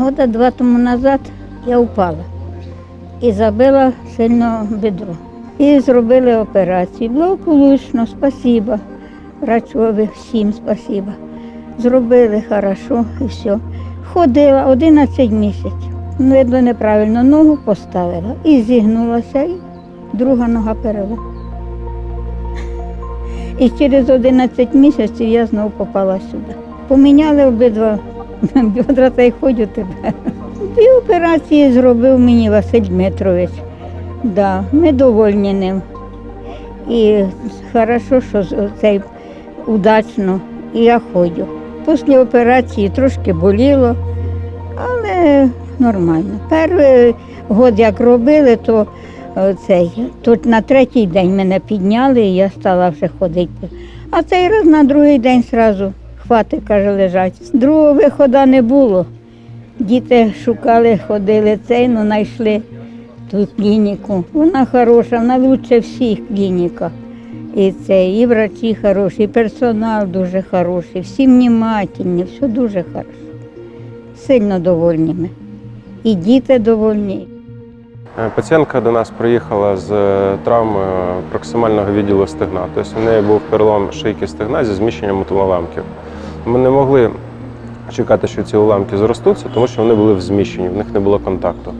Года два тому назад я впала і забила сильно бедро. І зробили операцію. Благополучно, спасіба. Врачові всім спасіба. Зробили хорошо і все. Ходила 11 місяців. Ну, Видно, неправильно ногу поставила і зігнулася, і друга нога перела. І через 11 місяців я знову попала сюди. Поміняли обидва бідра та й ходю тебе. Дві операції зробив мені Василь Дмитрович. Да, ми довольні ним. І хорошо, що цей удачно, і я ходжу. Після операції трошки боліло, але нормально. Перший год, як робили, то е, цей, тут на третій день мене підняли, і я стала вже ходити. А цей раз на другий день одразу хватить, каже, лежать. Другого виходу не було. Діти шукали, ходили цей, ну знайшли ту клініку. Вона хороша, вона лучше всіх клініках. І це, і врачі хороші, і персонал дуже хороший, всі внімательні, все дуже хорошо. Сильно довольні ми. І діти довольні. Е, Пацієнтка до нас приїхала з е, травмою проксимального відділу стегна. Тобто у неї був перелом шийки стегна зі зміщенням уламків. Ми не могли чекати, що ці уламки зростуться, тому що вони були в зміщенні, в них не було контакту.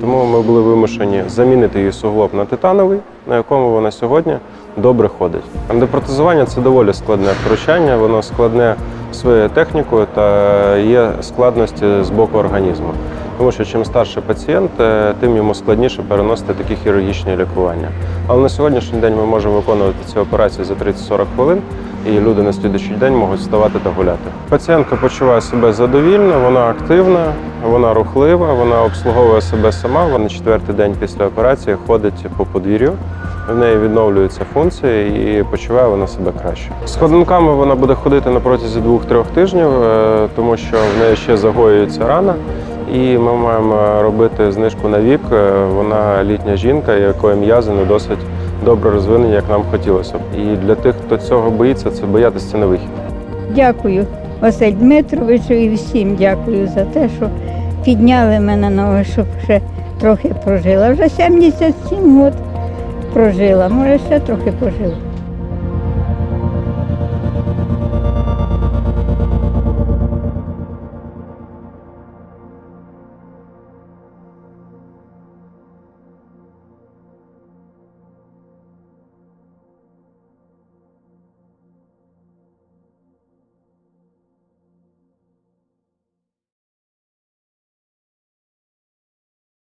Тому ми були вимушені замінити її суглоб на титановий, на якому вона сьогодні добре ходить. Ендопротезування це доволі складне втручання, воно складне своєю технікою та є складності з боку організму. Тому що чим старший пацієнт, е, тим йому складніше переносити такі хірургічні лікування. Але на сьогоднішній день ми можемо виконувати ці операції за 30-40 хвилин, і люди на слідуючий день можуть вставати та гуляти. Пацієнтка почуває себе задовільно, вона активна, вона рухлива, вона обслуговує себе сама. Вона четвертий день після операції ходить по подвір'ю. В неї відновлюються функції і почуває вона себе краще. З ходунками вона буде ходити на протязі двох-трьох тижнів, е, тому що в неї ще загоюється рана. І ми маємо робити знижку на вік. Е, Вона літня жінка, якої м'язи не досить добре розвинені, як нам хотілося б. І для тих, хто цього боїться, це боятися не вихід. Дякую Василь Дмитровичу і всім дякую за те, що підняли мене на ноги, щоб ще трохи прожила. Вже 77 років прожила, може ще трохи пожила.